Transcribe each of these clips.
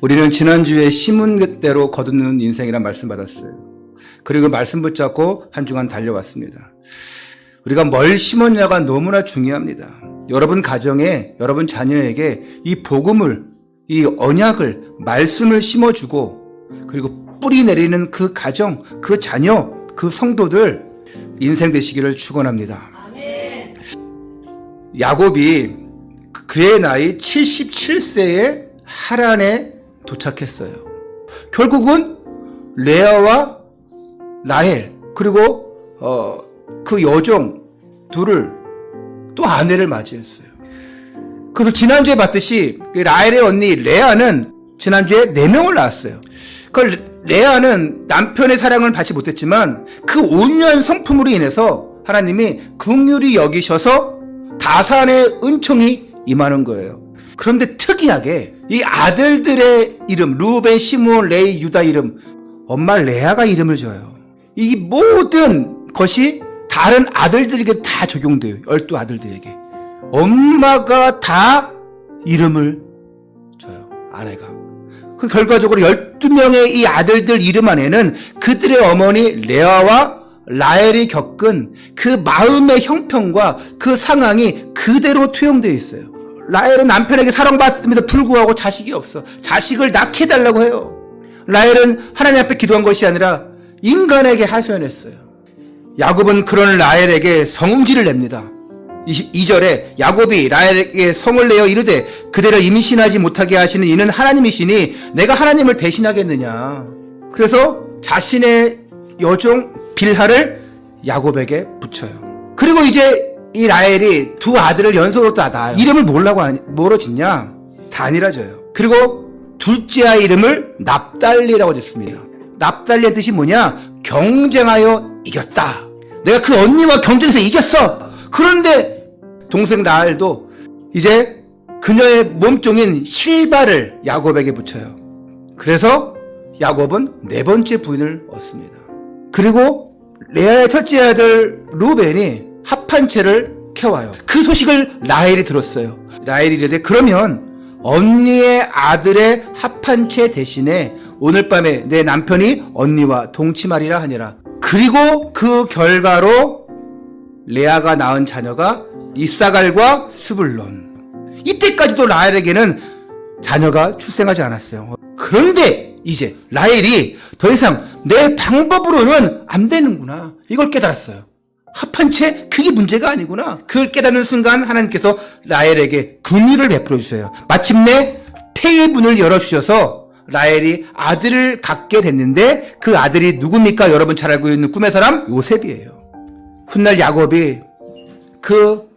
우리는 지난주에 심은 그대로 거두는 인생이란 말씀 받았어요. 그리고 말씀 붙잡고 한 주간 달려왔습니다. 우리가 뭘 심었냐가 너무나 중요합니다. 여러분 가정에, 여러분 자녀에게 이 복음을, 이 언약을, 말씀을 심어주고, 그리고 뿌리 내리는 그 가정, 그 자녀, 그 성도들, 인생 되시기를 축원합니다. 야곱이 그의 나이 77세에 하란에 도착했어요. 결국은 레아와 라헬 그리고 어, 그 여종 둘을 또 아내를 맞이했어요. 그래서 지난주에 봤듯이 그 라헬의 언니 레아는 지난주에 네 명을 낳았어요. 그 레아는 남편의 사랑을 받지 못했지만 그 온유한 성품으로 인해서 하나님이 긍휼히 여기셔서 다산의 은총이 임하는 거예요. 그런데 특이하게 이 아들들의 이름 루벤, 시므온, 레이, 유다 이름 엄마 레아가 이름을 줘요. 이 모든 것이 다른 아들들에게 다 적용돼요. 열두 아들들에게. 엄마가 다 이름을 줘요. 아내가. 그 결과적으로 12명의 이 아들들 이름 안에는 그들의 어머니 레아와 라헬이 겪은 그 마음의 형편과 그 상황이 그대로 투영되어 있어요. 라헬은 남편에게 사랑받음에도 불구하고 자식이 없어. 자식을 낳게 해달라고 해요. 라헬은 하나님 앞에 기도한 것이 아니라 인간에게 하소연했어요. 야곱은 그런 라헬에게 성질을 냅니다. 22절에 야곱이 라헬에게 성을 내어 이르되 그대로 임신하지 못하게 하시는 이는 하나님이시니 내가 하나님을 대신하겠느냐. 그래서 자신의 여종 빌하를 야곱에게 붙여요. 그리고 이제 이 라헬이 두 아들을 연속으로 다 낳아요. 이름을 뭐라고 하니- 뭐로 짓냐? 단이라 져요. 그리고 둘째 아이 이름을 납달리라고 짓습니다. 납달리의 뜻이 뭐냐? 경쟁하여 이겼다. 내가 그 언니와 경쟁해서 이겼어. 그런데 동생 라헬도 이제 그녀의 몸종인 실바를 야곱에게 붙여요. 그래서 야곱은 네 번째 부인을 얻습니다. 그리고 레아의 첫째 아들 루벤이 합한 채를 캐와요. 그 소식을 라헬이 들었어요. 라헬이 이르되 그러면 언니의 아들의 합한 채 대신에 오늘 밤에 내 남편이 언니와 동침하리라 하니라. 그리고 그 결과로 레아가 낳은 자녀가 이사갈과 스불론. 이때까지도 라헬에게는 자녀가 출생하지 않았어요. 그런데 이제 라헬이 더 이상 내 방법으로는 안 되는구나. 이걸 깨달았어요. 합한 채 그게 문제가 아니구나. 그걸 깨닫는 순간 하나님께서 라헬에게 긍휼을 베풀어 주셔요. 마침내 태의 문을 열어 주셔서 라헬이 아들을 갖게 됐는데 그 아들이 누굽니까? 여러분 잘 알고 있는 꿈의 사람 요셉이에요. 훗날 야곱이 그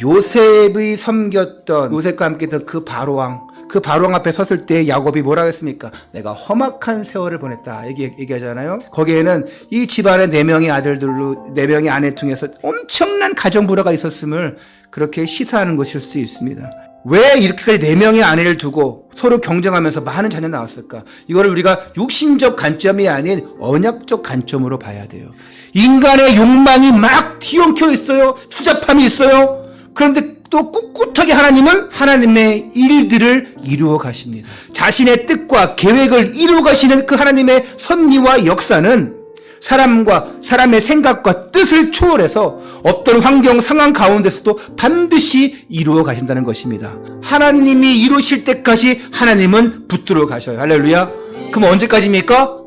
요셉이 섬겼던 요셉과 함께 있던 그 바로왕 그 바로왕 앞에 섰을 때 야곱이 뭐라고 했습니까? 내가 험악한 세월을 보냈다 얘기, 얘기하잖아요 거기에는 이 집안의 네 명의 아들들로 네 명의 아내 통해서 엄청난 가정 불화가 있었음을 그렇게 시사하는 것일 수 있습니다 왜 이렇게까지 네 명의 아내를 두고 서로 경쟁하면서 많은 자녀 나왔을까? 이거를 우리가 육신적 관점이 아닌 언약적 관점으로 봐야 돼요. 인간의 욕망이 막 뒤엉켜 있어요. 추잡함이 있어요. 그런데 또 꿋꿋하게 하나님은 하나님의 일들을 이루어 가십니다. 자신의 뜻과 계획을 이루어 가시는 그 하나님의 섭리와 역사는 사람과 사람의 생각과 뜻을 초월해서 어떤 환경 상황 가운데서도 반드시 이루어 가신다는 것입니다. 하나님이 이루실 때까지 하나님은 붙들어 가셔요. 할렐루야. 그럼 언제까지입니까?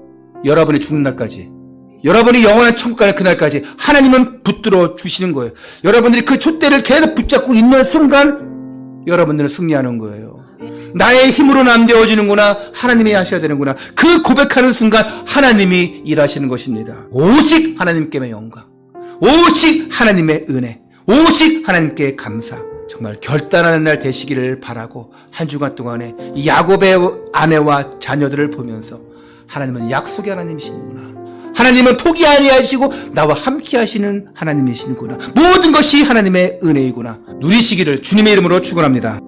여러분이 죽는 날까지. 여러분이 영원한 천국 가는 그날까지 하나님은 붙들어 주시는 거예요. 여러분들이 그 촛대를 계속 붙잡고 있는 순간 여러분들은 승리하는 거예요. 나의 힘으로는 안 되어지는구나. 하나님이 하셔야 되는구나. 그 고백하는 순간 하나님이 일하시는 것입니다. 오직 하나님께의 영광. 오직 하나님의 은혜. 오직 하나님께 감사. 정말 결단하는 날 되시기를 바라고 한 주간 동안에 이 야곱의 아내와 자녀들을 보면서 하나님은 약속의 하나님이시는구나. 하나님은 포기 아니하시고 나와 함께 하시는 하나님이시구나. 모든 것이 하나님의 은혜이구나. 누리시기를 주님의 이름으로 축원합니다.